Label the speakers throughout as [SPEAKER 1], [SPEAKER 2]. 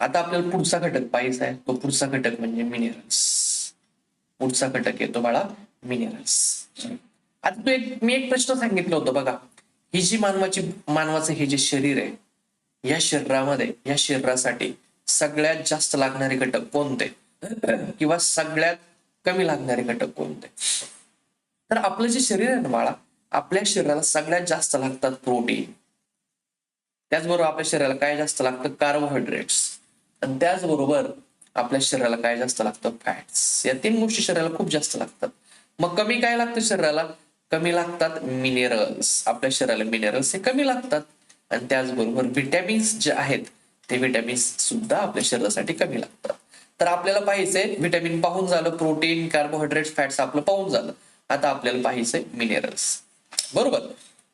[SPEAKER 1] आता आपल्याला पुढचा घटक पाहिजे आहे. तो पुढचा घटक म्हणजे मिनरल्स पुढचा घटक येतो बाळा मिनरल्स आता तू एक मी एक प्रश्न सांगितलं होतं बघा. ही जी मानवाची मानवाचं हे जे शरीर आहे या शरीरामध्ये या शरीरासाठी सगळ्यात जास्त लागणारे घटक कोणते? किंवा सगळ्यात कमी लागणारे घटक कोणते? तर आपलं जे शरीर आहे ना बाळा आपल्या शरीराला सगळ्यात जास्त लागतात प्रोटीन. त्याचबरोबर आपल्या शरीराला काय जास्त लागतं? कार्बोहायड्रेट्स. आणि त्याचबरोबर आपल्या शरीराला काय जास्त लागतं? फॅट्स या तीन गोष्टी शरीराला खूप जास्त लागतात. मग कमी काय लागतं शरीराला? कमी लागतात मिनरल्स आपल्या शरीराला मिनरल्स हे कमी लागतात. आणि त्याचबरोबर व्हिटॅमिन्स जे आहेत ते व्हिटॅमिन्स सुद्धा आपल्या शरीरासाठी कमी लागतात. तर आपल्याला पाहिजे विटॅमिन पाहून झालं प्रोटीन कार्बोहायड्रेट फॅट्स आपलं पाहून झालं. आता आपल्याला पाहिजे मिनरल्स बरोबर?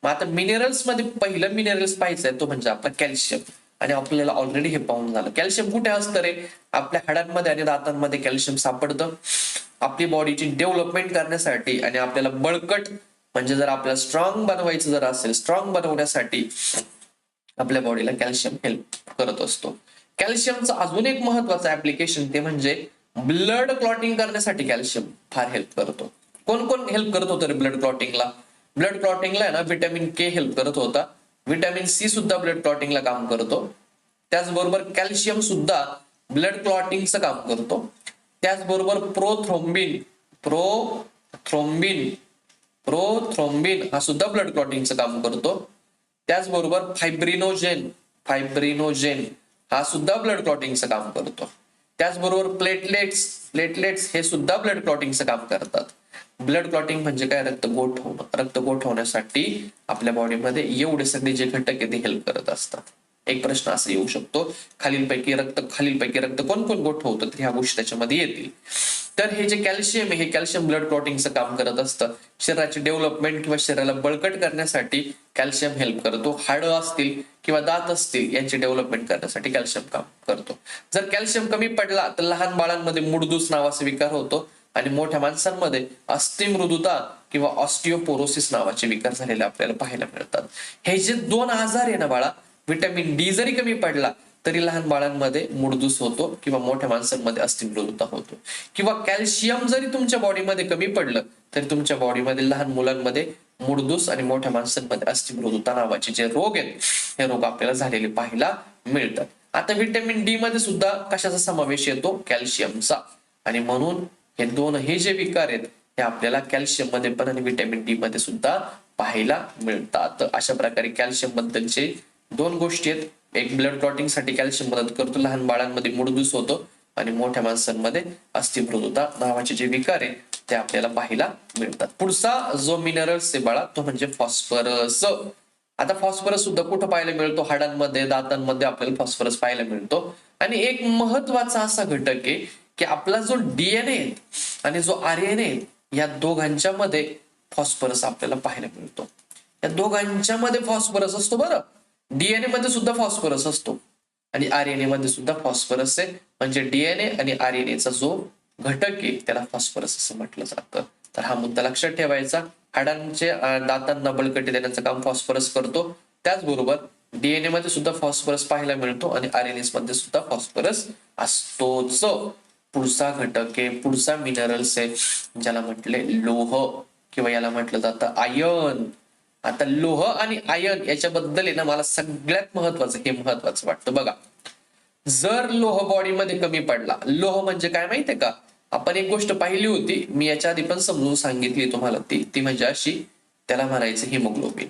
[SPEAKER 1] मग आता मिनरल्समध्ये पहिलं मिनरल्स पाहिजे तो म्हणजे आपला कॅल्शियम आणि आपल्याला ऑलरेडी हे पाहून झालं. कॅल्शियम कुठे असतं रे? आपल्या हाडांमध्ये आणि दातांमध्ये कॅल्शियम सापडतं. आपली बॉडीची डेव्हलपमेंट करण्यासाठी आणि आपल्याला बळकट म्हणजे जर आपल्याला स्ट्रॉंग बनवायचं जर असेल स्ट्रॉंग बनवण्यासाठी आपल्या बॉडीला कॅल्शियम हेल्प करत असतो. कॅल्शियमचं अजून एक महत्वाचं ऍप्लिकेशन ते म्हणजे ब्लड क्लॉटिंग करण्यासाठी कॅल्शियम फार हेल्प करतो. कोण कोण हेल्प करत होतं रे ब्लड क्लॉटिंगला ब्लड क्लॉटिंगला ना विटॅमिन के हेल्प करत होता. विटॅमिन सी सुद्धा ब्लड क्लॉटिंगला काम करतो. त्याचबरोबर कॅल्शियम सुद्धा ब्लड क्लॉटिंगचं काम करतो. त्याचबरोबर प्रोथ्रोम्बिन प्रोथ्रोम्बिन प्रोथ्रोम्बिन हा सुद्धा ब्लड क्लॉटिंगचं काम करतो. त्याचबरोबर फायब्रिनोजेन फायब्रिनोजेन हा सुद्धा ब्लड क्लॉटिंगचं काम करतो. त्याचबरोबर प्लेटलेट्स प्लेटलेट्स हे सुद्धा ब्लड क्लॉटिंगचं काम करतात. ब्लड क्लॉटिंग म्हणजे काय? रक्त गोठवणं हो, रक्त गोठवण्यासाठी आपल्या बॉडीमध्ये एवढे सगळे जे घटक आहे ते हेल्प करत असतात. एक प्रश्न असा येऊ शकतो खालीलपैकी रक्त खालीलपैकी रक्त कोण कोण गोठवतं तर ह्या गोष्टी त्याच्यामध्ये येतील. तर हे जे कॅल्शियम आहे हे कॅल्शियम ब्लड क्लॉटिंगचं काम करत असतं. शरीराची डेव्हलपमेंट किंवा शरीराला बळकट करण्यासाठी कॅल्शियम हेल्प करतो. हाडं असतील किंवा दात असतील यांची डेव्हलपमेंट करण्यासाठी कॅल्शियम काम करतो. जर कॅल्शियम कमी पडला तर लहान बाळांमध्ये मुडदूस नावाचा विकार होतो. आणि मोठ्या माणसांमध्ये अस्थिमृदुता किंवा ऑस्टिओपोरोसिस नावाचे विकार झालेले आपल्याला पाहायला मिळतात. हे जे दोन आजार आहे ना बाळा व्हिटॅमिन डी जरी कमी पडला तरी लहान बाळांमध्ये मुडदूस होतो किंवा मोठ्या माणसांमध्ये अस्थिमृदुता होतो. किंवा कॅल्शियम जरी तुमच्या बॉडीमध्ये कमी पडलं तरी तुमच्या बॉडीमध्ये लहान मुलांमध्ये मुडदूस आणि मोठ्या माणसांमध्ये अस्थिमृदुता नावाचे जे रोग आहेत हे रोग आपल्याला झालेले पाहायला मिळतात. आता व्हिटॅमिन डी मध्ये सुद्धा कशाचा समावेश येतो? कॅल्शियमचा आणि म्हणून हे दोन हे जे विकार आहेत हे आपल्याला कॅल्शियममध्ये पण आणि व्हिटॅमिन डी मध्ये सुद्धा पाहायला मिळतात. अशा प्रकारे कॅल्शियम बद्दलचे दोन गोष्टी आहेत. एक ब्लड क्लॉटिंगसाठी कॅल्शियम मदत करतो. लहान बाळांमध्ये मुडदूस होतो आणि मोठ्या माणसांमध्ये अस्थिमृदुता नावाचे जे विकार आहे ते आपल्याला पाहायला मिळतात. पुढचा जो मिनरल्स आहे बाळा तो म्हणजे फॉस्फरस आता फॉस्फरस सुद्धा कुठं पाहायला मिळतो? हाडांमध्ये दातांमध्ये आपल्याला फॉस्फरस पाहायला मिळतो. आणि एक महत्त्वाचा असा घटक आहे की आपला जो डीएनए आणि जो आरएनए या दोघांच्या मध्ये फॉस्फरस आपल्याला पाहायला मिळतो. या दोघांच्या मध्ये फॉस्फरस असतो बरं. डीएनए मध्ये सुद्धा फॉस्फरस असतो. आणि आरएनए मध्ये सुद्धा फॉस्फरस आहे. म्हणजे डीएनए आणि आरएनएचा जो घटक आहे त्याला फॉस्फरस असं म्हटलं जातं. तर हा मुद्दा लक्षात ठेवायचा. हाडांचे दातांना बळकटी देण्याचं काम फॉस्फरस करतो. त्याचबरोबर डीएनए मध्ये सुद्धा फॉस्फरस पाहायला मिळतो आणि आरएनएसमध्ये सुद्धा फॉस्फरस असतोच. पुढचा घटक आहे पुढचा मिनरल्स आहे ज्याला म्हटले लोह किंवा याला म्हटलं जातं आयन आता लोह आणि आयन याच्याबद्दल आहे ना मला सगळ्यात महत्वाचं हे महत्वाचं वाटतं. बघा जर लोह बॉडीमध्ये कमी पडला लोह म्हणजे काय माहितीये का? आपण एक गोष्ट पाहिली होती मी याच्या आधी पण समजून सांगितली तुम्हाला ती ती म्हणजे अशी त्याला म्हणायचं हिमोग्लोबिन.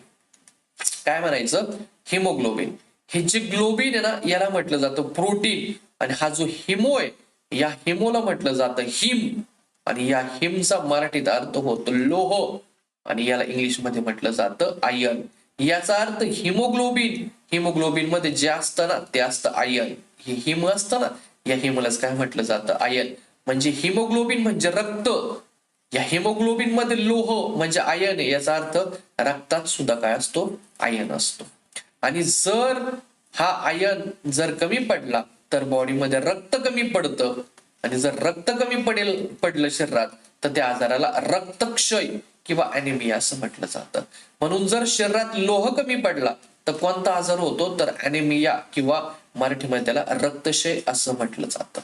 [SPEAKER 1] काय म्हणायचं? हिमोग्लोबिन. हे जे ग्लोबिन आहे ना याला म्हटलं जातं प्रोटीन. आणि हा जो हिमो आहे या हिमोला म्हटलं जातं हिम. आणि या हिमचा मराठीत अर्थ होतो लोह. आणि याला इंग्लिशमध्ये म्हटलं जातं आयन याचा अर्थ हिमोग्लोबिन. हिमोग्लोबिनमध्ये जे असतं ना ते असतं आयन हे हिम असतं ना या हिमलाच काय म्हटलं जातं? आयन म्हणजे हिमोग्लोबिन म्हणजे रक्त. या हिमोग्लोबिनमध्ये लोह म्हणजे आयन याचा अर्थ रक्तात सुद्धा काय असतो? आयन असतो. आणि जर हा आयन जर कमी पडला तर बॉडीमध्ये रक्त कमी पडतं. आणि जर रक्त कमी पडेल पडलं शरीरात तर त्या आजाराला रक्तक्षय किंवा अॅनिमिया असं म्हटलं जातं. म्हणून जर शरीरात लोह कमी पडला तर कोणता आजार होतो? तर अॅनेमिया किंवा मराठीमध्ये त्याला रक्तक्षय असं म्हटलं जातं.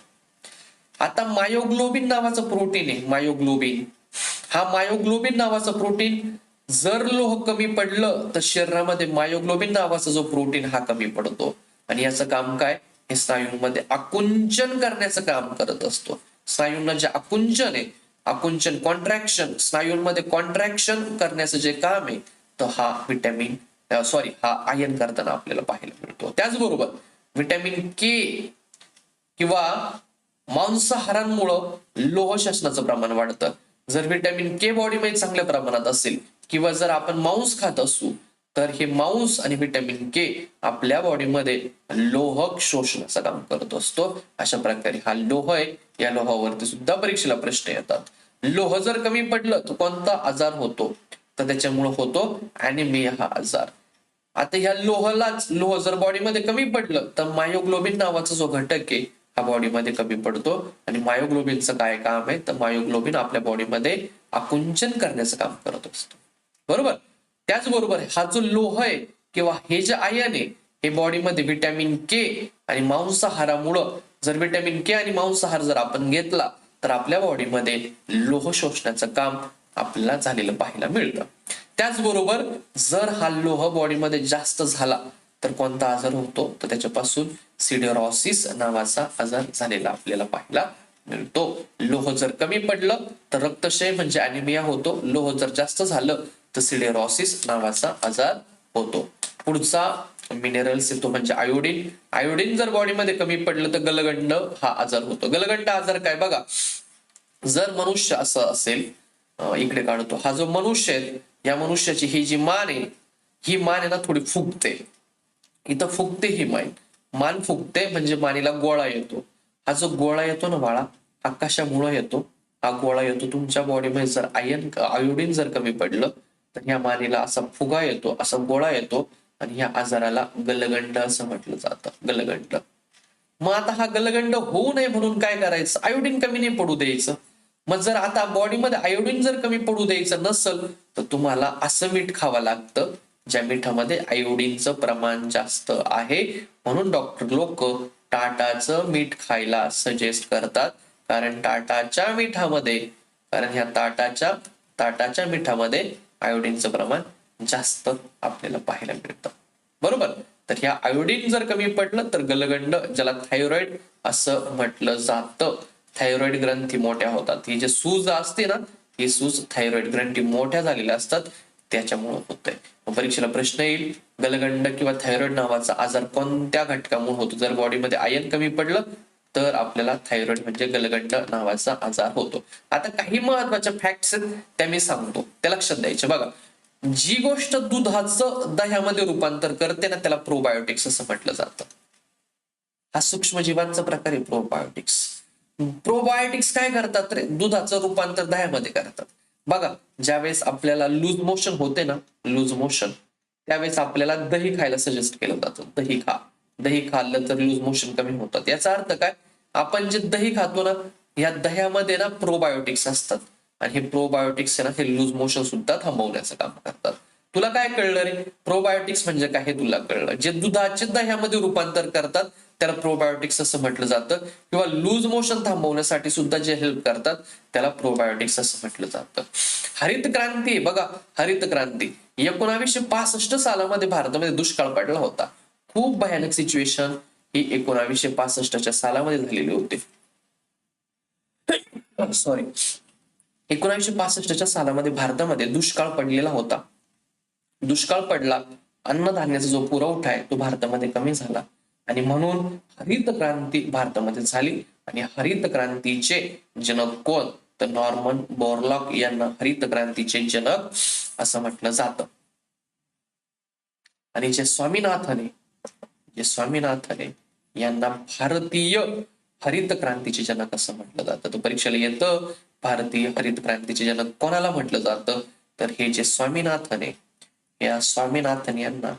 [SPEAKER 1] आता मायोग्लोबिन नावाचं प्रोटीन आहे मायोग्लोबिन हा मायोग्लोबिन नावाचं प्रोटीन जर लोह कमी पडलं तर शरीरामध्ये मायोग्लोबिन नावाचा जो प्रोटीन हा कमी पडतो. आणि याचं काम काय? हे स्नायूंमध्ये आकुंचन करण्याचं काम करत असतो. स्नायूंना जे आकुंचन आहे आकुंचन कॉन्ट्रॅक्शन स्नायूंमध्ये कॉन्ट्रॅक्शन करण्याचं जे काम आहे तर हा विटॅमिन सॉरी हा आयन करताना आपल्याला पाहायला मिळतो. त्याचबरोबर व्हिटॅमिन के किंवा मांसाहारांमुळं लोह शासनाचं प्रमाण वाढतं. जर व्हिटॅमिन के बॉडीमध्ये चांगल्या प्रमाणात असेल किंवा जर आपण मांस खात असू तर हे मांस आणि व्हिटॅमिन के आपल्या बॉडीमध्ये लोह शोषणाचं काम करत असतो. अशा प्रकारे हा लोह आहे. या लोहावरती सुद्धा परीक्षेला प्रश्न येतात. लोह जर कमी पडलं तर कोणता आजार होतो? तर त्याच्यामुळे होतो अॅनिमिया हा आजार. आता ह्या लोहलाच लोह जर बॉडीमध्ये कमी पडलं तर मायोग्लोबिन नावाचा जो घटक आहे हा बॉडीमध्ये कमी पडतो. आणि मायोग्लोबिनचं काय काम आहे? तर मायोग्लोबिन आपल्या बॉडीमध्ये आकुंचन करण्याचं काम करत असतो. बरोबर? त्याचबरोबर हा जो लोह आहे किंवा हे जे आयन आहे हे बॉडीमध्ये व्हिटॅमिन के आणि मांसाहारामुळं जर व्हिटॅमिन के आणि मांसाहार जर आपण घेतला तर आपल्या बॉडीमध्ये लोह शोषण्याचं काम आपल्याला झालेलं पाहायला मिळतं. त्याचबरोबर जर हा लोह बॉडीमध्ये जास्त झाला तर कोणता आजार होतो? तर त्याच्यापासून सिडिओरॉसिस नावाचा आजार झालेला आपल्याला पाहायला मिळतो. लोह जर कमी पडलं तर रक्तक्षय म्हणजे अॅनिमिया होतो. लोह जर जास्त झालं तर सिडिओरॉसिस नावाचा आजार होतो. पुढचा मिनरल्स येतो म्हणजे आयोडीन आयोडीन जर बॉडीमध्ये कमी पडलं तर गलगंड हा आजार होतो. गलगंड आजार काय? बघा जर मनुष्य असं असेल इकडे काढतो. हा जो मनुष्य आहे या मनुष्याची ही जी मान आहे ही मान आहे ना थोडी फुगते. इथं फुगते ही मान. मान फुगते म्हणजे मानेला गोळा येतो. हा जो गोळा येतो ना बाळा हा कशामुळं येतो. हा गोळा येतो तुमच्या बॉडीमध्ये जर आयन आयोडीन जर कमी पडलं तर ह्या मानेला असा फुगा येतो असा गोळा येतो आणि ह्या आजाराला गलगंड असं म्हटलं जातं गलगंड. मग आता हा गलगंड होऊ नये म्हणून काय करायचं? आयोडीन कमी नाही पडू द्यायचं. मग जर आता बॉडीमध्ये आयोडीन जर कमी पडू द्यायचं नसल तर तुम्हाला असं मीठ खावं लागतं ज्या मिठामध्ये आयोडीनचं प्रमाण जास्त आहे. म्हणून डॉक्टर लोक टाटाचं मीठ खायला सजेस्ट करतात. कारण टाटाच्या मिठामध्ये कारण ह्या ताटाच्या ताटाच्या मिठामध्ये आयोडीनचं प्रमाण जास्त आपल्याला पाहायला मिळतं. बरोबर? तर ह्या आयोडीन जर कमी पडलं तर गलगंड ज्याला थायरॉइड असं म्हटलं जातं. थायरॉइड ग्रंथी मोठ्या होतात. ही जे सूज असते ना ही सूज थायरॉइड ग्रंथी मोठ्या झालेल्या असतात. त्याच्यामुळे होतंय. परीक्षेला प्रश्न येईल गलगंड किंवा थायरॉइड नावाचा आजार कोणत्या घटकामुळे होतो? जर बॉडीमध्ये आयन कमी पडलं तर आपल्याला थायरॉइड म्हणजे गलगंड नावाचा आजार होतो. आता काही महत्त्वाच्या फॅक्ट्स आहेत त्या मी सांगतो. त्या लक्षात द्यायचे बघा जी गोष्ट दुधाचं दह्यामध्ये रूपांतर करते ना त्याला प्रोबायोटिक्स असं म्हटलं जातं. हा सूक्ष्मजीवांचा प्रकार आहे प्रोबायोटिक्स प्रोबायोटिक्स काय करतात रे? दुधाचं रूपांतर दह्यामध्ये करतात. बघा ज्यावेळेस आपल्याला लूज मोशन होते ना लूज मोशन त्यावेळेस आपल्याला दही खायला सजेस्ट केलं जातं. दही खा. दही खाल्लं तर लूज मोशन कमी होतात. याचा अर्थ काय? आपण जे दही खातो ना या दह्यामध्ये ना प्रोबायोटिक्स असतात. आणि हे प्रोबायोटिक्स आहे ना हे लूज मोशन सुद्धा थांबवण्याचं काम करतात. तुला काय कळलं रे? प्रोबायोटिक्स म्हणजे काय हे तुला कळलं? जे दुधाचे दह्यामध्ये रूपांतर करतात त्याला प्रोबायोटिक्स असं म्हटलं जातं. किंवा लूज मोशन थांबवण्यासाठी सुद्धा जे हेल्प करतात त्याला प्रोबायोटिक्स असं म्हटलं जातं. हरित क्रांती बघा हरित क्रांती. एकोणावीसशे पासष्ट सालामध्ये भारतामध्ये दुष्काळ पडला होता. खूप भयानक सिच्युएशन ही एकोणावीसशे पासष्टच्या सालामध्ये झालेली होती. सॉरी एकोणावीसशे पासष्टच्या सालामध्ये भारतामध्ये दुष्काळ पडलेला होता. दुष्काळ पडला अन्नधान्याचा जो पुरवठा आहे तो भारतामध्ये कमी झाला. आणि म्हणून हरित क्रांती भारतामध्ये झाली. आणि हरित क्रांतीचे जनक कोण? तर नॉर्मन बोरलॉक यांना हरित क्रांतीचे जनक असं म्हटलं जात. आणि जे स्वामीनाथन म्हणजे जे स्वामीनाथन आहे यांना भारतीय हरित क्रांतीचे जनक असं म्हटलं जातं. तर परीक्षेला येतं भारतीय हरित क्रांतीचे जनक कोणाला म्हटलं जातं? तर हे जे स्वामीनाथन आहे या स्वामीनाथन यांना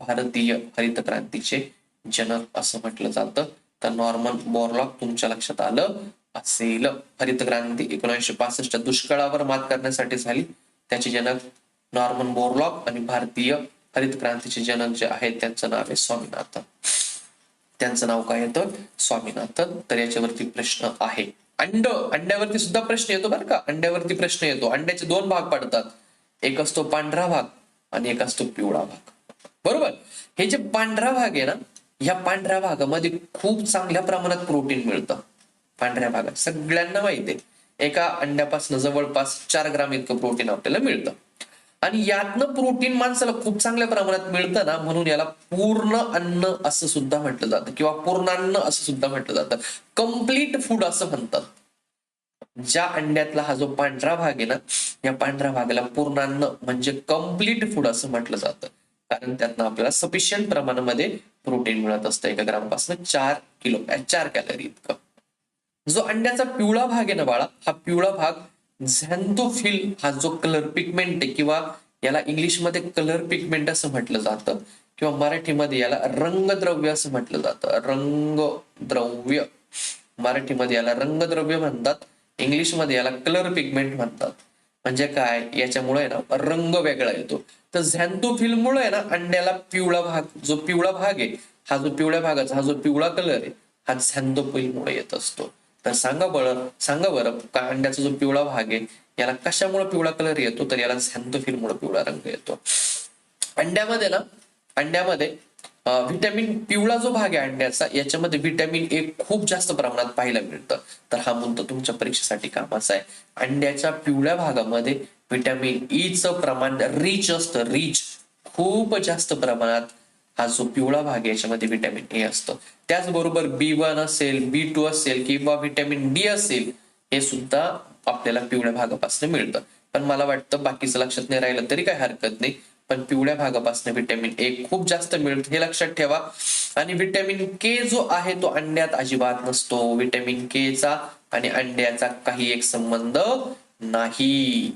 [SPEAKER 1] भारतीय हरित क्रांतीचे जनक असं म्हटलं जातं. तर नॉर्मन बोरलॉक तुमच्या लक्षात आलं असेल. हरित क्रांती एकोणीसशे पासष्टच्या दुष्काळावर मात करण्यासाठी झाली. त्याचे जनक नॉर्मन बोरलॉक आणि भारतीय हरित क्रांतीचे जनक जे आहेत त्यांचं नाव आहे स्वामीनाथन. त्यांचं नाव काय येतं स्वामीनाथन. तर याच्यावरती प्रश्न आहे. अंड अंड्यावरती सुद्धा प्रश्न येतो बरं का? अंड्यावरती प्रश्न येतो. अंड्याचे दोन भाग पडतात. एक असतो पांढरा भाग आणि एक असतो पिवळा भाग. बरोबर? हे जे पांढरा भाग आहे ना या पांढऱ्या भागामध्ये खूप चांगल्या प्रमाणात प्रोटीन मिळतं. पांढऱ्या भागात. सगळ्यांना माहिती आहे. एका अंड्यापासून जवळपास चार ग्राम इतकं प्रोटीन आपल्याला मिळतं. आणि यातनं प्रोटीन माणसाला खूप चांगल्या प्रमाणात मिळतं ना म्हणून याला पूर्ण अन्न असं सुद्धा म्हटलं जातं. किंवा पूर्णान्न असं सुद्धा म्हटलं जातं. कंप्लीट फूड असं म्हणतात. ज्या अंड्यातला हा जो पांढरा भाग आहे ना या पांढऱ्या भागाला पूर्णान्न म्हणजे कंप्लीट फूड असं म्हटलं जातं. कारण त्यातनं आपल्याला सफिशियंट प्रमाणामध्ये प्रोटीन मिळत असतं. एका ग्रामपासून चार किलो चार कॅलरी इतकं. जो अंड्याचा पिवळा भाग आहे ना बाळा हा पिवळा भाग झॅन्थोफिल हा जो कलर पिगमेंट आहे किंवा याला इंग्लिशमध्ये कलर पिगमेंट असं म्हटलं जातं किंवा मराठीमध्ये याला रंगद्रव्य असं म्हटलं जातं. रंगद्रव्य. मराठीमध्ये याला रंगद्रव्य म्हणतात. इंग्लिशमध्ये याला कलर पिगमेंट म्हणतात. म्हणजे काय? याच्यामुळे ना रंग वेगळा येतो. तर झॅन्थोफिलमुळे ना अंड्याला पिवळा भाग जो पिवळा भाग आहे हा जो पिवळ्या भागाचा हा जो पिवळा कलर आहे हा झॅन्थोफिलमुळे येत असतो. तर सांगा बरं सांगा बरं का अंड्याचा जो पिवळा भाग आहे याला कशामुळे पिवळा कलर येतो? तर याला झॅन्थोफिलमुळे पिवळा रंग येतो. अंड्यामध्ये ना अंड्यामध्ये व्हिटॅमिन पिवळा जो भाग आहे अंड्याचा याच्यामध्ये व्हिटॅमिन ए खूप जास्त प्रमाणात पाहायला मिळतं. तर हा मुद्दा तुमच्या परीक्षेसाठी कामाचा आहे. अंड्याच्या पिवळ्या भागामध्ये व्हिटॅमिन ईचं e प्रमाण रिच असतं. रिच खूप जास्त प्रमाणात हा जो पिवळा भाग आहे याच्यामध्ये व्हिटॅमिन ए असतं. त्याचबरोबर बी वन असेल बी टू असेल किंवा व्हिटॅमिन डी असेल हे सुद्धा आपल्याला पिवळ्या भागापासून मिळतं. पण मला वाटतं बाकीचं लक्षात नाही राहिलं तरी काही हरकत नाही. पण पिवळ्या भागापासून व्हिटॅमिन ए खूप जास्त मिळतं हे लक्षात ठेवा. आणि व्हिटॅमिन के जो आहे तो अंड्यात अजिबात नसतो. व्हिटॅमिन के चा आणि अंड्याचा काही एक संबंध नाही.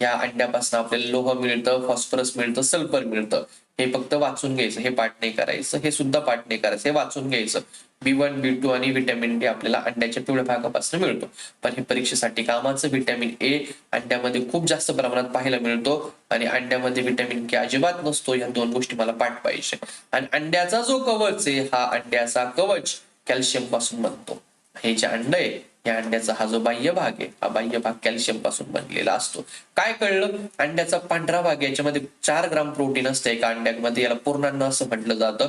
[SPEAKER 1] या अंड्यापासून आपल्याला लोह मिळतं फॉस्फरस मिळतं सल्फर मिळतं. हे फक्त वाचून घ्यायचं हे पाठ नाही करायचं हे सुद्धा पाठ नाही करायचं हे वाचून घ्यायचं. बी वन बी टू आणि व्हिटॅमिन डी आपल्याला अंड्याच्या पिवळ्या भागापासून मिळतो. पण हे परीक्षेसाठी कामाचं व्हिटॅमिन ए अंड्यामध्ये खूप जास्त प्रमाणात पाहायला मिळतो आणि अंड्यामध्ये व्हिटॅमिन के अजिबात नसतो या दोन गोष्टी मला पाठ पाहिजे. आणि अंड्याचा जो कवच आहे हा अंड्याचा कवच कॅल्शियमपासून बनतो. हे जे अंड आहे या अंड्याचा हा जो बाह्य भाग आहे हा बाह्य भाग कॅल्शियमपासून बनलेला असतो. काय कळलं? अंड्याचा पांढरा भाग आहे, याच्यामध्ये चार ग्राम प्रोटीन असतं एका अंड्यामध्ये. याला पूर्णान्न असं म्हटलं जातं.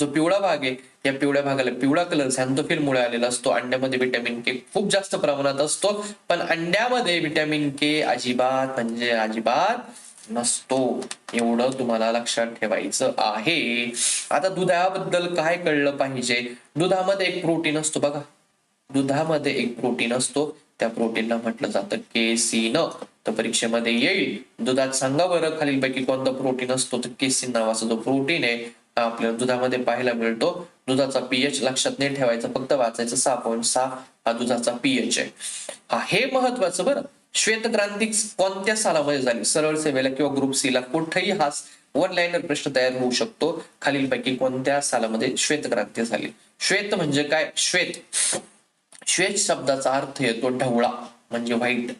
[SPEAKER 1] जो पिवळा भाग आहे या पिवळ्या भागाला पिवळा कलर झॅन्थोफिल मुळे आलेला असतो. अंड्यामध्ये व्हिटॅमिन के खूप जास्त प्रमाणात असतो. पण अंड्यामध्ये व्हिटॅमिन के अजिबात म्हणजे अजिबात नसतो. एवढं तुम्हाला लक्षात ठेवायचं आहे. आता दुधाबद्दल काय कळलं पाहिजे? दुधामध्ये एक प्रोटीन असतो बघा. दुधामध्ये एक प्रोटीन असतो. त्या प्रोटीनला म्हटलं जातं न तर परीक्षेमध्ये येईल. दुधात सांगा बरं खालीलपैकी कोणता प्रोटीन असतो? तर केसिन नावाचा जो प्रोटीन आहे हा आपल्याला दुधामध्ये पाहायला मिळतो. दुधाचा पीएच लक्षात नाही ठेवायचा फक्त वाचायचं सहा पॉईंट सहा हा दुधाचा पीएच आहे. हा हे महत्वाचं बरं. श्वेतक्रांती कोणत्या सालामध्ये झाली? सरळ सेवेला किंवा ग्रुप सी ला कुठेही हा वन लाईनर प्रश्न तयार होऊ शकतो. खालीलपैकी कोणत्या सालामध्ये श्वेतक्रांती झाली? श्वेत म्हणजे काय? श्वेत. श्वेत शब्दाचा अर्थ येतो ढवळा म्हणजे व्हाईट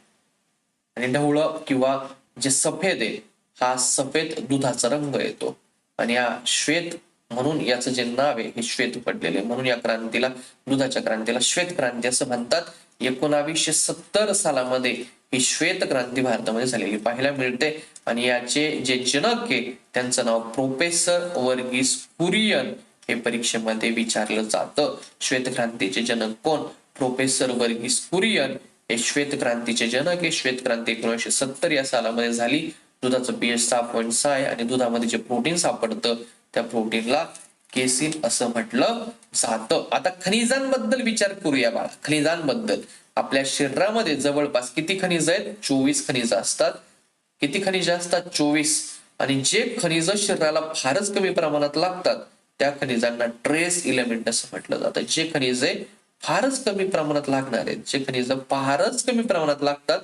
[SPEAKER 1] आणि ढवळं किंवा जे सफेद आहे हा सफेद दुधाचा रंग येतो. आणि या श्वेत म्हणून याचं जे नाव आहे हे श्वेत पडलेले म्हणून या क्रांतीला दुधाच्या क्रांतीला श्वेत क्रांती असं म्हणतात. एकोणावीसशे सत्तर सालामध्ये ही श्वेत क्रांती भारतामध्ये झालेली पाहायला मिळते. आणि याचे जे जनक आहे त्यांचं नाव प्रोफेसर वर्गीस कुरियन हे परीक्षेमध्ये विचारलं जातं. श्वेत क्रांतीचे जनक कोण? प्रोफेसर वर्गीस कुरियन हे श्वेत क्रांतीचे जनक हे श्वेत क्रांती एकोणीसशे सत्तर या सालामध्ये झाली. दुधाचं पीएच सहा पॉईंट सहा आहे आणि दुधामध्ये जे प्रोटीन सापडतं त्या प्रोटीनला केसिन असं म्हटलं जातं. आता खनिजांबद्दल विचार करूया बाळा. खनिजांबद्दल. आपल्या शरीरामध्ये जवळपास किती खनिज आहेत? चोवीस खनिज असतात. किती खनिज असतात? चोवीस. आणि जे खनिज शरीराला फारच कमी प्रमाणात लागतात त्या खनिजांना ट्रेस इलेमेंट असं म्हटलं जातं. जे खनिज आहे फारच कमी प्रमाणात लागणार आहेत. जे खनिज फारच कमी प्रमाणात लागतात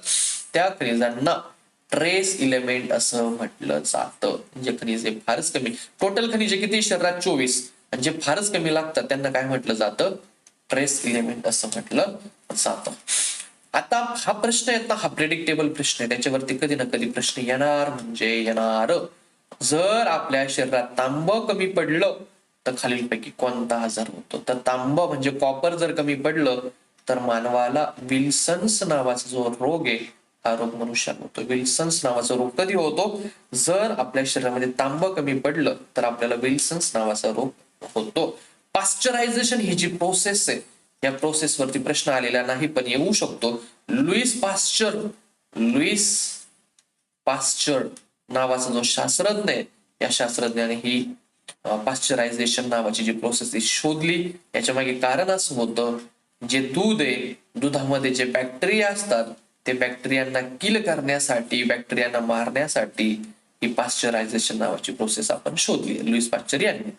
[SPEAKER 1] त्या खनिजांना ट्रेस इलेमेंट असं म्हटलं जातं. जे खनिजे फारच कमी. टोटल खनिजे किती? शरीरात चोवीस. आणि जे फारच कमी लागतात त्यांना काय म्हटलं जातं? ट्रेस इलेमेंट असं म्हटलं जातं. आता हा प्रश्न आहेत ना हा प्रेडिक्टेबल प्रश्न आहे. त्याच्यावरती कधी ना कधी प्रश्न येणार म्हणजे येणार. जर आपल्या शरीरात तांब कमी पडलं तर खालीलपैकी कोणता आजार होतो? तर तांब म्हणजे कॉपर जर कमी पडलं तर मानवाला विल्सन्स नावाचा जो रोग आहे हा रोग मनुष्याला होतो. विल्सन्स नावाचा रोग कधी होतो? जर आपल्या शरीरामध्ये तांब कमी पडलं तर आपल्याला विल्सन्स नावाचा रोग होतो. पाश्चरायझेशन ही जी प्रोसेस आहे या प्रोसेस वरती प्रश्न आलेला नाही पण येऊ शकतो. लुईस पाश्चर लुईस पाश्चर नावाचा जो शास्त्रज्ञ आहे या शास्त्रज्ञाने ही पाश्चरायझेशन नावाची जी प्रोसेस ती शोधली. याच्या मागे कारण असं होतं जे दूध आहे दुधामध्ये जे बॅक्टेरिया असतात ते बॅक्टेरियांना किल करण्यासाठी बॅक्टेरियांना मारण्यासाठी ही पाश्चरायझेशन नावाची प्रोसेस आपण शोधली लुईस पाश्चर यांनी.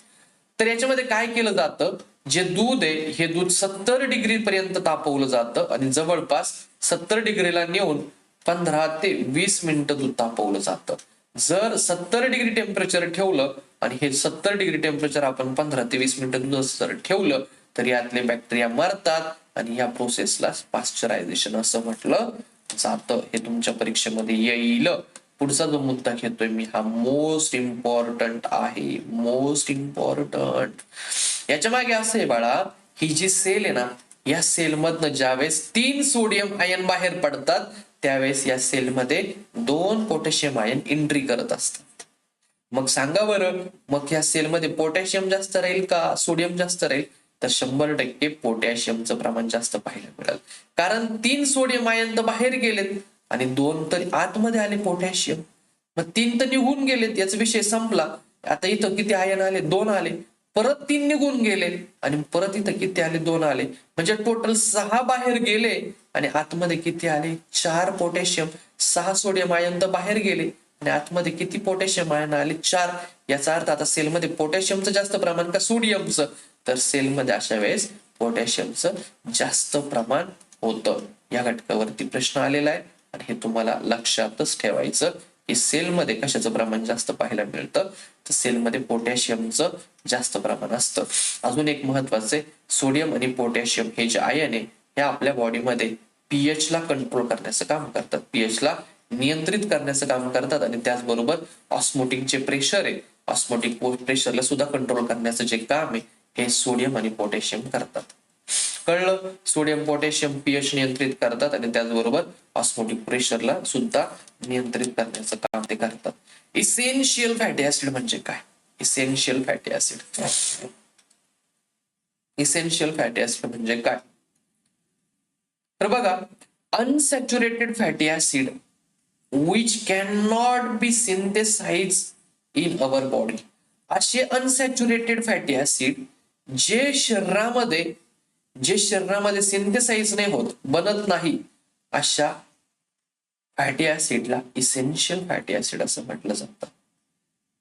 [SPEAKER 1] तर याच्यामध्ये काय केलं जातं जे दूध आहे हे दूध सत्तर डिग्री पर्यंत तापवलं जातं आणि जवळपास सत्तर डिग्रीला नेऊन पंधरा ते वीस मिनिटं दूध तापवलं जातं. जर सत्तर डिग्री टेम्परेचर ठेवलं आणि हे सत्तर डिग्री टेम्परेचर आपण पंधरा ते वीस मिनिटं जर ठेवलं तर यातले बॅक्टेरिया मरतात आणि या प्रोसेसला पाश्चरायझेशन असं म्हटलं जातं. हे तुमच्या परीक्षेमध्ये येईल. पुढचा जो मुद्दा घेतोय मी हा मोस्ट इम्पॉर्टंट आहे. मोस्ट इम्पॉर्टंट याच्या मागे असं आहे बाळा ही जी सेल आहे ना या सेलमधनं ज्यावेळेस तीन सोडियम आयन बाहेर पडतात त्यावेळेस या सेलमध्ये दोन पोटॅशियम आयन एंट्री करत असतात मग सांगा बरं मग या सेलमध्ये पोटॅशियम जास्त राहील का? सोडियम जास्त राहील? तर शंभर टक्के पोटॅशियमचं प्रमाण जास्त पाहायला मिळेल. कारण तीन सोडियम आयन तर बाहेर गेलेत आणि दोन तर आतमध्ये आले पोटॅशियम मग तीन तर निघून गेलेत याचा विषय संपला. आता इथं किती आयन आले? दोन आले. परत तीन निघून गेले आणि परत इथं किती आले? दोन आले. म्हणजे टोटल सहा बाहेर गेले आणि आतमध्ये किती आले? चार पोटॅशियम सहा सोडियम आयन तर बाहेर गेले. आणि आतमध्ये किती पोटॅशियम आयन आले चार याचा अर्थ आता सेलमध्ये पोटॅशियमचं जास्त प्रमाण का सोडियमचं? तर सेलमध्ये अशा वेळेस पोटॅशियमचं जास्त प्रमाण होतं. या घटकावरती प्रश्न आलेला आहे. आणि हे तुम्हाला लक्षातच ठेवायचं की सेलमध्ये कशाचं प्रमाण जास्त पाहायला मिळतं? तर सेलमध्ये पोटॅशियमचं जास्त प्रमाण असतं. अजून एक महत्वाचं आहे सोडियम आणि पोटॅशियम हे जे आयन आहे हे आपल्या बॉडीमध्ये पीएच ला कंट्रोल करण्याचं काम करतात. पीएच ला नियंत्रित करण्याचं काम करतात आणि त्याचबरोबर ऑस्मोटिकचे प्रेशर आहे ऑस्मोटिक प्रेशरला सुद्धा कंट्रोल करण्याचं जे काम आहे हे सोडियम आणि पोटॅशियम करतात. कळलं? सोडियम पोटॅशियम पीएच नियंत्रित करतात आणि त्याचबरोबर ऑस्मोटिक प्रेशरला सुद्धा नियंत्रित करण्याचं काम ते करतात. इसेन्शियल फॅटी ऍसिड म्हणजे काय? Essential fatty acid essential fatty acid म्हणजे काय? तर बघा unsaturated fatty acid which can not be synthesise in our body असे अनसॅच्युरेटेड फॅटी ऍसिड जे शरीरामध्ये जे शरीरामध्ये सिंथेसाइज नाही होत बनत नाही अशा फॅटी ऍसिडला इसेन्शियल फॅटी ऍसिड असं म्हटलं जातं.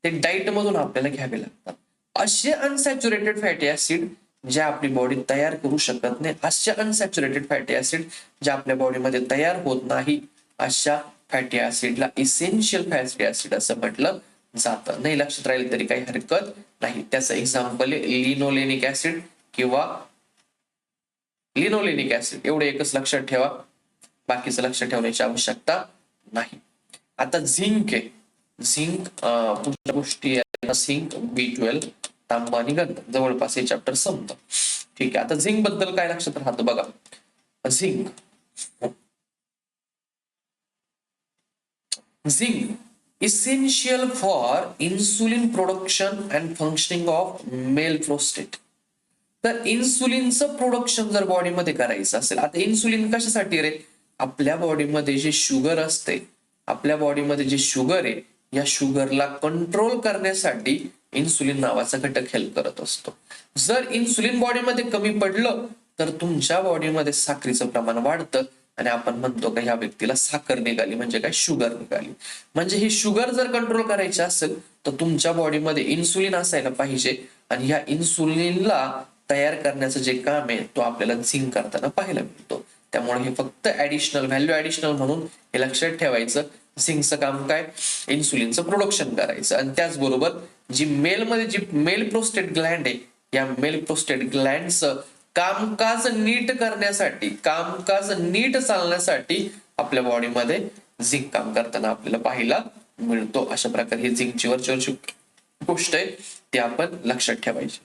[SPEAKER 1] ते डाईट मधून आपल्याला घ्यावे लागतात. असे अनसॅच्युरेटेड फॅटी ऍसिड जे आपली बॉडी तयार करू शकत नाही अशा अनसॅच्युरेटेड फॅटी ऍसिड जे आपल्या बॉडीमध्ये तयार होत नाही अशा फॅटी ऍसिडला इसेन्शियल फॅटी ऍसिड असं म्हटलं जातं. नाही लक्षात राहील तरी काही हरकत नाही. त्याचं एक्झाम्पल आहे लिनोलेनिक ऍसिड किंवा लिनोलेनिक ऍसिड एवढे एकच लक्षात ठेवा. बाकीचं लक्ष ठेवण्याची आवश्यकता नाही. आता झिंक आहे. झिंक पुढच्या गोष्टी झिंक बी ट्वेल्व तांबा आणि गंध. जवळपास हे चॅप्टर संपतं. ठीक आहे. आता झिंकबद्दल काय लक्षात राहतं बघा. Zinc zinc essential for insulin production and functioning of male prostate तर इन्सुलिनचं प्रोडक्शन जर बॉडीमध्ये करायचं असेल आता इन्सुलिन कशासाठी रे? आपल्या बॉडीमध्ये जे शुगर असते आपल्या बॉडीमध्ये जे शुगर आहे या शुगरला कंट्रोल करण्यासाठी इन्सुलिन नावाचा घटक हेल्प करत असतो. जर इन्सुलिन बॉडीमध्ये कमी पडलं तर तुमच्या बॉडीमध्ये साखरीचं प्रमाण वाढतं. आणि आपण म्हणतो का ह्या व्यक्तीला साखर निघाली म्हणजे काय? शुगर निघाली. म्हणजे ही शुगर जर कंट्रोल करायची असेल तर तुमच्या बॉडीमध्ये इन्सुलिन असायला पाहिजे आणि ह्या इन्सुलिनला तयार करण्याचं जे काम आहे तो आपल्याला झिंक करताना पाहायला मिळतो. त्यामुळे हे फक्त ऍडिशनल व्हॅल्यू ऍडिशनल म्हणून हे लक्षात ठेवायचं. झिंकचं काम काय? इन्सुलिनचं प्रोडक्शन करायचं. आणि त्याचबरोबर जी मेलमध्ये जी मेल प्रोस्टेट ग्लँड आहे या मेल प्रोस्टेट ग्लँडचं कामकाज नीट करण्यासाठी कामकाज नीट चालण्यासाठी आपल्या बॉडीमध्ये झिंक काम करताना आपल्याला पाहायला मिळतो. अशा प्रकारे ही झिंकची वरची गोष्ट आहे ती आपण लक्षात ठेवायची.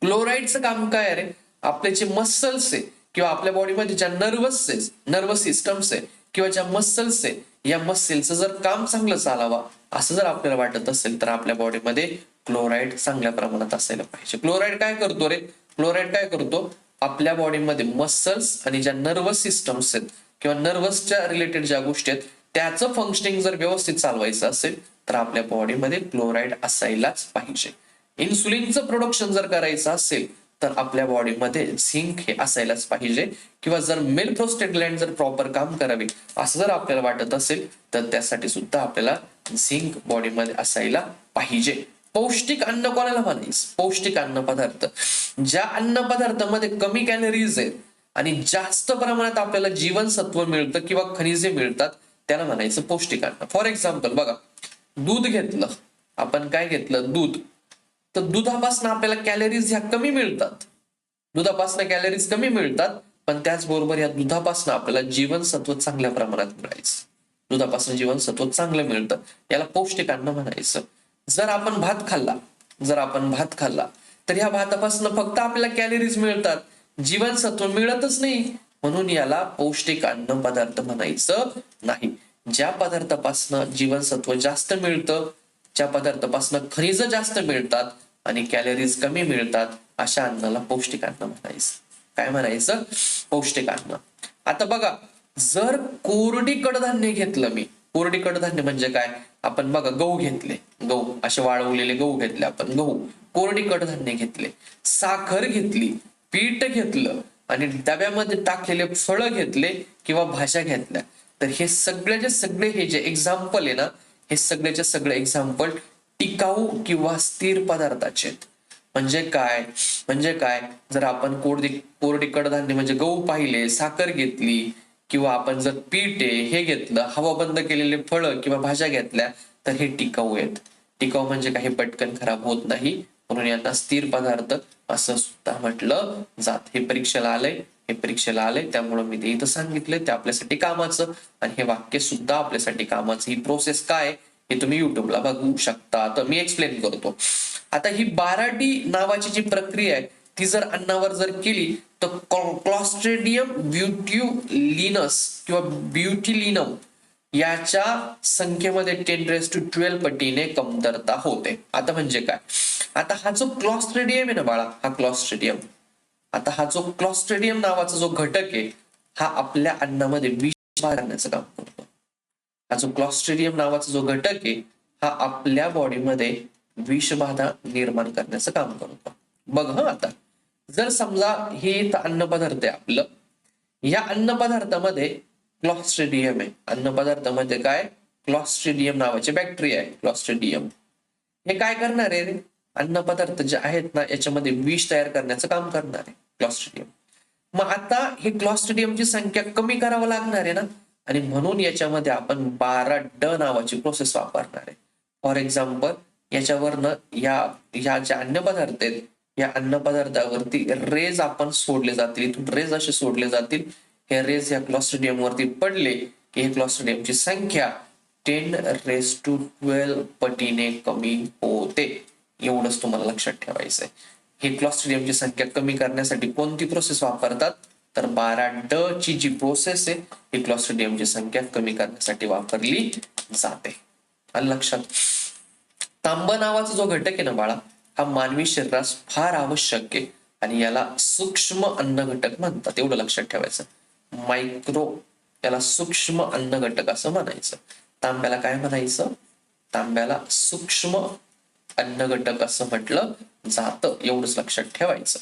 [SPEAKER 1] क्लोराईडचं काम काय आहे रे? आपले जे मसल्स आहे किंवा आपल्या बॉडीमध्ये ज्या नर्वस आहे नर्वस सिस्टम्स आहे किंवा ज्या मसल्स आहे या मसल्सचं जर काम चांगलं चालावं असं जर आपल्याला वाटत असेल तर आपल्या बॉडीमध्ये क्लोराईड चांगल्या प्रमाणात असायला पाहिजे. क्लोराईड काय करतो रे? क्लोराईड काय करतो? आपल्या बॉडीमध्ये मसल्स आणि ज्या नर्वस सिस्टम्स आहेत किंवा नर्वसच्या रिलेटेड ज्या गोष्टी आहेत त्याचं फंक्शनिंग जर व्यवस्थित चालवायचं असेल तर आपल्या बॉडीमध्ये क्लोराईड असायलाच पाहिजे. इन्सुलिनचं प्रोडक्शन जर करायचं असेल तर आपल्या बॉडीमध्ये झिंक हे असायलाच पाहिजे. किंवा जर मेल प्रोस्टेट ग्लँड जर प्रॉपर काम करावे असं जर आपल्याला वाटत असेल तर त्यासाठी सुद्धा आपल्याला झिंक बॉडीमध्ये असायला पाहिजे. पौष्टिक अन्न कोणाला म्हणायचं? पौष्टिक अन्न पदार्थ. ज्या अन्न पदार्थामध्ये कमी कॅलरीज आहेत आणि जास्त प्रमाणात आपल्याला जीवनसत्व मिळतं किंवा खनिजे मिळतात त्याला म्हणायचं पौष्टिक अन्न. फॉर एक्झाम्पल बघा दूध घेतलं. आपण काय घेतलं? दूध. तर दुधापासून आपल्याला कॅलरीज ह्या कमी मिळतात. दुधापासून कॅलरीज कमी मिळतात पण त्याचबरोबर या दुधापासून आपल्याला जीवनसत्व चांगल्या प्रमाणात मिळायचं. दुधापासून जीवनसत्व चांगलं मिळतं. याला पौष्टिक अन्न म्हणायचं. जर आपण भात खाल्ला जर आपण भात खाल्ला तर या भातापासून फक्त आपल्याला कॅलरीज मिळतात. जीवनसत्व मिळतच नाही. म्हणून याला पौष्टिक अन्न पदार्थ म्हणायचं नाही. ज्या पदार्थापासून जीवनसत्व जास्त मिळतं ज्या पदार्थापासून खनिज जास्त मिळतात आणि कॅलरीज कमी मिळतात अशा अन्नाला पौष्टिक अन्न म्हणायचं. काय म्हणायचं? पौष्टिक अन्न आता बघा जर कोरडी कडधान्य घेतलं मी कोरडी कडधान्य म्हणजे काय? आपण बघा गहू घेतले. गहू असे वाळवलेले गहू घेतले आपण. गहू कोरडी कडधान्य घेतले. साखर घेतली पीठ घेतलं आणि डब्यामध्ये टाकलेले फळं घेतले किंवा भाज्या घेतल्या. तर हे सगळ्याचे सगळे हे जे एक्झाम्पल आहे ना हे सगळ्याचे सगळे एक्झाम्पल टिकाऊ किंवा स्थिर पदार्थाचे आहेत. म्हणजे काय? म्हणजे काय? जर आपण कोरडी कोरडी कडधान्य म्हणजे गहू पाहिले साखर घेतली किंवा आपण जर पीठ आहे हे घेतलं हवा बंद केलेले फळं किंवा भाज्या घेतल्या तर हे टिकाऊ आहेत. टिकाऊ म्हणजे काही पटकन खराब होत नाही म्हणून यांना स्थिर पदार्थ असं सुद्धा म्हटलं जात. हे परीक्षेला आलंय हे परीक्षेला आलंय त्यामुळे मी ते इथं सांगितलंय ते आपल्यासाठी कामाचं. आणि हे वाक्य सुद्धा आपल्यासाठी कामाचं. ही प्रोसेस काय हे तुम्ही युट्यूबला बघू शकता. तर मी एक्सप्लेन करतो. आता ही बाराडी नावाची जी प्रक्रिया आहे ती जर अन्नावर जर केली तर क्लॉस्ट्रेडियम ब्युट्युलिनस किंवा ब्युटिलिनम याच्या संख्येमध्ये टेन रेस टू ट्वेल्व पटीने कमतरता होते. आता म्हणजे काय? आता हा जो क्लॉस्ट्रेडियम आहे ना बाळा हा क्लॉस्ट्रेडियम आता हा जो क्लॉस्ट्रेडियम नावाचा जो घटक आहे हा आपल्या अन्नामध्ये विष करण्याचं काम करतो. हा जो क्लॉस्ट्रेडियम नावाचा जो घटक आहे हा आपल्या बॉडीमध्ये विषबाधा निर्माण करण्याचं काम करतो. बघ हा आता. जर समजा हे इथं अन्नपदार्थ आहे आपलं या अन्नपदार्थामध्ये क्लॉस्ट्रेडियम आहे. अन्नपदार्थामध्ये काय? क्लॉस्ट्रेडियम नावाचे बॅक्टेरिया आहे क्लॉस्ट्रेडियम हे काय करणार आहे? रे जे आहेत ना याच्यामध्ये विष तयार करण्याचं काम करणार आहे क्लॉस्ट्रेडियम मग आता हे क्लॉस्ट्रेडियमची संख्या कमी करावं लागणार आहे ना? आणि म्हणून याच्यामध्ये आपण बारा ड नावाची प्रोसेस वापरणार आहे. फॉर एक्झाम्पल याच्यावरनं या ह्या ज्या अन्न पदार्थ आहेत या अन्नपदार्थावरती रेज आपण सोडले जातील. इथून रेज असे सोडले जातील. हे रेज या क्लॉस्ट्रेडियम वरती पडले की हे क्लॉस्ट्रेडियमची संख्या टेन रेस टू ट्वेल्व पटीने कमी होते. एवढंच तुम्हाला लक्षात ठेवायचंय. हे क्लॉस्ट्रेडियमची संख्या कमी करण्यासाठी कोणती प्रोसेस वापरतात? तर बारा ड ची जी प्रोसेस आहे ही क्लॉस्ट्रेडियमची संख्या कमी करण्यासाठी वापरली जाते. लक्षात. तांब नावाचा जो घटक आहे ना बाळा हा मानवी शरीरास फार आवश्यक आहे. आणि याला सूक्ष्म अन्न घटक म्हणतात. एवढं लक्षात ठेवायचं. मायक्रो याला सूक्ष्म अन्न घटक असं म्हणायचं. तांब्याला काय म्हणायचं? तांब्याला सूक्ष्म अन्न घटक असं म्हटलं जातं. एवढंच लक्षात ठेवायचं.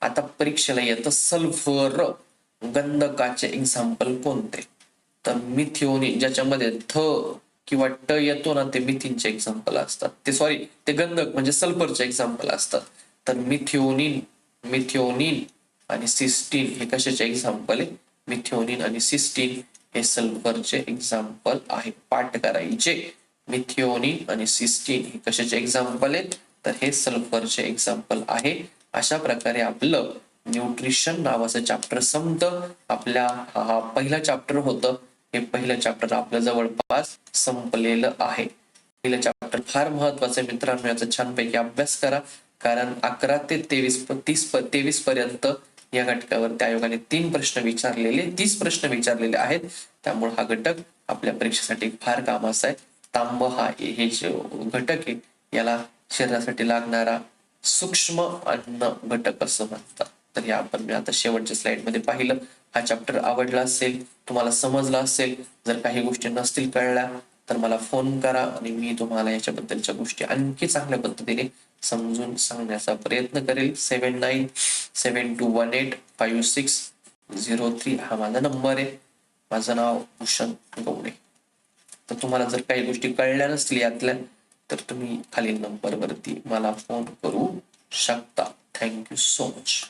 [SPEAKER 1] आता परीक्षेला येतं सल्फर गंधकाचे एक्झाम्पल कोणते? तर मिथिओनी ज्याच्यामध्ये थ किंवा ट येतो ना ते मिथिनचे एक्झाम्पल असतात. ते सॉरी ते गंधक म्हणजे सल्फरचे एक्झाम्पल असतात. तर मिथिओनिन मिथिओनिन आणि सिस्टीन हे कशाचे एक्झाम्पल आहे? मिथिओनिन आणि सिस्टीन हे सल्फरचे एक्झाम्पल आहे. पाठ करायचे. मिथिओनिन आणि सिस्टीन हे कशाचे एक्झाम्पल आहेत? तर हे सल्फरचे एक्झाम्पल आहे. अशा प्रकारे आपलं न्यूट्रिशन नावाचं चॅप्टर संपतं. आपल्या हा पहिला चॅप्टर होतं. हे पहिलं चॅप्टर आपलं जवळपास संपलेलं आहे. पहिलं चॅप्टर फार महत्वाचं आहे मित्रांनो याचा छानपैकी अभ्यास करा. कारण अकरा ते तेवीस तीस तेवीस पर्यंत या घटकावर त्या आयोगाने तीन प्रश्न विचारलेले तीस प्रश्न विचारलेले आहेत. त्यामुळे हा घटक आपल्या परीक्षेसाठी फार कामाचा आहे. तांब हा हे जे घटक आहे याला शरीरासाठी लागणारा सूक्ष्म अन्न घटक असं म्हणतात. तर हे आपण मी आता शेवटच्या स्लाइडमध्ये पाहिलं. हा चॅप्टर आवडला असेल तुम्हाला समजला असेल जर काही गोष्टी नसतील कळल्या तर मला फोन करा आणि मी तुम्हाला याच्याबद्दलच्या गोष्टी आणखी चांगल्या पद्धतीने समजून सांगण्याचा प्रयत्न करेल. Seven nine seven two one eight five six zero three हा माझा नंबर आहे. माझं नाव भूषण गवडे. तर तुम्हाला जर काही गोष्टी कळल्या नसतील यातल्या तर तुम्ही खालील नंबरवरती मला फोन करू शकता. Thank you so much